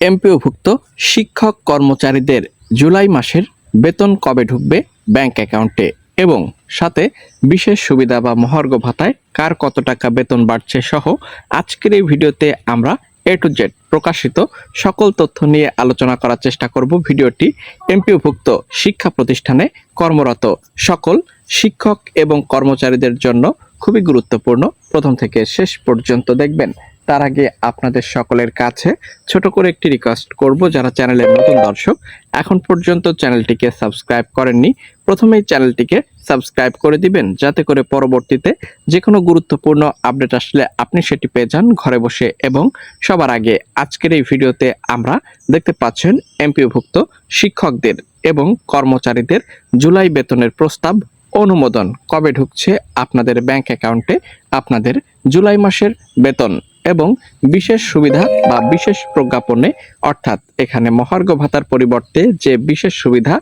এমপিওভুক্ত শিক্ষক কর্মচারীদের জুলাই মাসের বেতন কবে ঢুকবে ব্যাংক অ্যাকাউন্টে? এবং সাথে বিশেষ সুবিধা বা মহার্ঘ ভাতায় কার কত টাকা বেতন বাড়ছে সহ আজকের এই ভিডিওতে আমরা এ টু জেড প্রকাশিত সকল তথ্য নিয়ে আলোচনা করার চেষ্টা করব ভিডিওটি এমপিওভুক্ত শিক্ষা প্রতিষ্ঠানে কর্মরত সকল শিক্ষক এবং কর্মচারীদের জন্য খুবই গুরুত্বপূর্ণ। প্রথম থেকে শেষ পর্যন্ত দেখবেন। তার আগে আপনাদের সকলের কাছে ছোট করে একটি রিকোয়েস্ট করব যারা চ্যানেলের নতুন দর্শক, এখন পর্যন্ত চ্যানেলটিকে সাবস্ক্রাইব করেননি, প্রথমেই চ্যানেলটিকে সাবস্ক্রাইব করে দিবেন, যাতে করে পরবর্তীতে যে কোনো গুরুত্বপূর্ণ আপডেট আসলে আপনি সেটি পেয়ে যান ঘরে বসে এবং সবার আগে আজকের এই ভিডিওতে আমরা দেখতে পাচ্ছেন এমপিওভুক্ত শিক্ষকদের এবং কর্মচারীদের জুলাই বেতনের প্রস্তাব অনুমোদন। কবে ঢুকছে আপনাদের ব্যাংক অ্যাকাউন্টে আপনাদের জুলাই মাসের বেতন? এবং বিশেষ সুবিধা বা বিশেষ প্রজ্ঞাপনে, অর্থাৎ এখানে মহার্ঘ ভাতার পরিবর্তে যে বিশেষ সুবিধা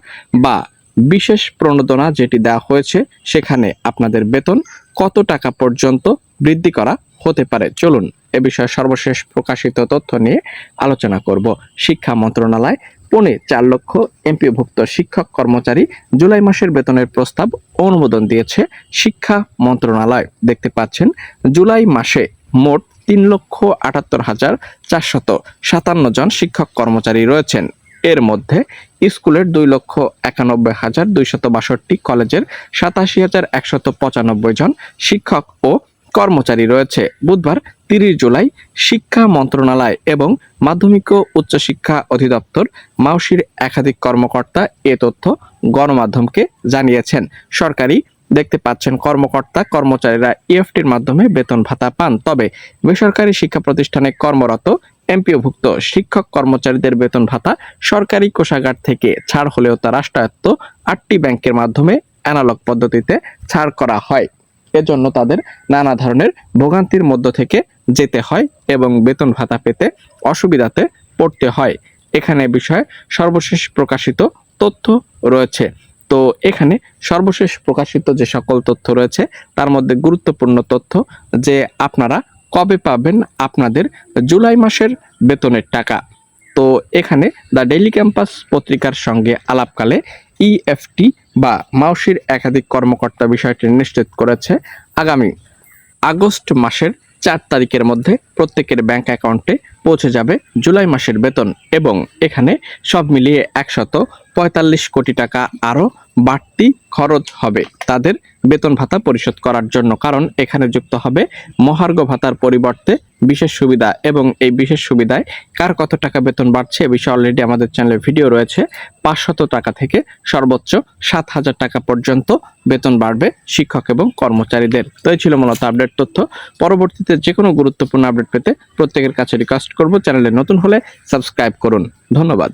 বা বিশেষ প্রণোদনা যেটি দেওয়া হয়েছে, সেখানে আপনাদের বেতন কত টাকা পর্যন্ত বৃদ্ধি করা হতে পারে? চলুন এ বিষয়ে সর্বশেষ প্রকাশিত তথ্য নিয়ে আলোচনা করব। শিক্ষা মন্ত্রণালয়, পৌনে চার লক্ষ এমপিভুক্ত শিক্ষক কর্মচারী জুলাই মাসের বেতনের প্রস্তাব অনুমোদন দিয়েছে শিক্ষা মন্ত্রণালয়। দেখতে পাচ্ছেন, জুলাই মাসে মোট তিন লক্ষ আটাত্তর হাজার চারশত সাতান্ন জন শিক্ষক কর্মচারী রয়েছেন। এর মধ্যে স্কুলের দুই লক্ষ একানব্বই হাজার দুইশত বাষট্টি, কলেজের সাতাশি হাজার একশত পঁচানব্বই জন শিক্ষক ও কর্মচারী রয়েছে। বুধবার তিরিশ জুলাই শিক্ষা মন্ত্রণালয় এবং মাধ্যমিক ও উচ্চশিক্ষা অধিদপ্তর মাউসির একাধিক কর্মকর্তা এ তথ্য গণমাধ্যমকে জানিয়েছেন। সরকারি দেখতে পাচ্ছেন কর্মকর্তা, কর্মচারীরা ইএফটির মাধ্যমে বেতন ভাতা পান। তবে বেসরকারি শিক্ষা প্রতিষ্ঠানে কর্মরত এমপিওভুক্ত শিক্ষক কর্মচারীদের বেতন ভাতা সরকারি কোষাগার থেকে ছাড় হলেও তা রাষ্ট্রায়ত্ত আটটি ব্যাংকের মাধ্যমে অ্যানালগ পদ্ধতিতে ছাড় করা হয়। এজন্য তাদের নানা ধরনের ভোগান্তির মধ্য থেকে যেতে হয় এবং বেতন ভাতা পেতে অসুবিধাতে পড়তে হয়। এখানে বিষয়ে সর্বশেষ প্রকাশিত তথ্য রয়েছে। তো এখানে সর্বশেষ প্রকাশিত যে সকল তথ্য রয়েছে, তার মধ্যে গুরুত্বপূর্ণ তথ্য যে আপনারা কবে পাবেন আপনাদের জুলাই মাসের বেতনের টাকা। তো এখানে দ্য ডেইলি ক্যাম্পাস পত্রিকার সঙ্গে আলাপকালে ইএফটি বা মাউসির একাধিক কর্মকর্তা বিষয়টি নিশ্চিত করেছে, আগামী আগস্ট মাসের চার তারিখের মধ্যে প্রত্যেকের ব্যাংক অ্যাকাউন্টে পৌঁছে যাবে জুলাই মাসের বেতন এবং এখানে সব মিলিয়ে একশত পঁয়তাল্লিশ কোটি টাকা আরও বাড়তি খরচ হবে তাদের বেতন ভাতা পরিশোধ করার জন্য, কারণ এখানে যুক্ত হবে মহার্ঘ ভাতার পরিবর্তে বিশেষ সুবিধা এবং এই বিশেষ সুবিধায় কার কত টাকা বেতন বাড়ছে এ বিষয়ে অলরেডি আমাদের চ্যানেলে ভিডিও রয়েছে। পাঁচশত টাকা থেকে সর্বোচ্চ সাত হাজার টাকা পর্যন্ত বেতন বাড়বে শিক্ষক এবং কর্মচারীদের। তো এই ছিল মূলত আপডেট তথ্য। পরবর্তীতে যে কোনো গুরুত্বপূর্ণ আপডেট পেতে প্রত্যেকের কাছে রিকোয়েস্ট করব চ্যানেলে নতুন হলে সাবস্ক্রাইব করুন। ধন্যবাদ।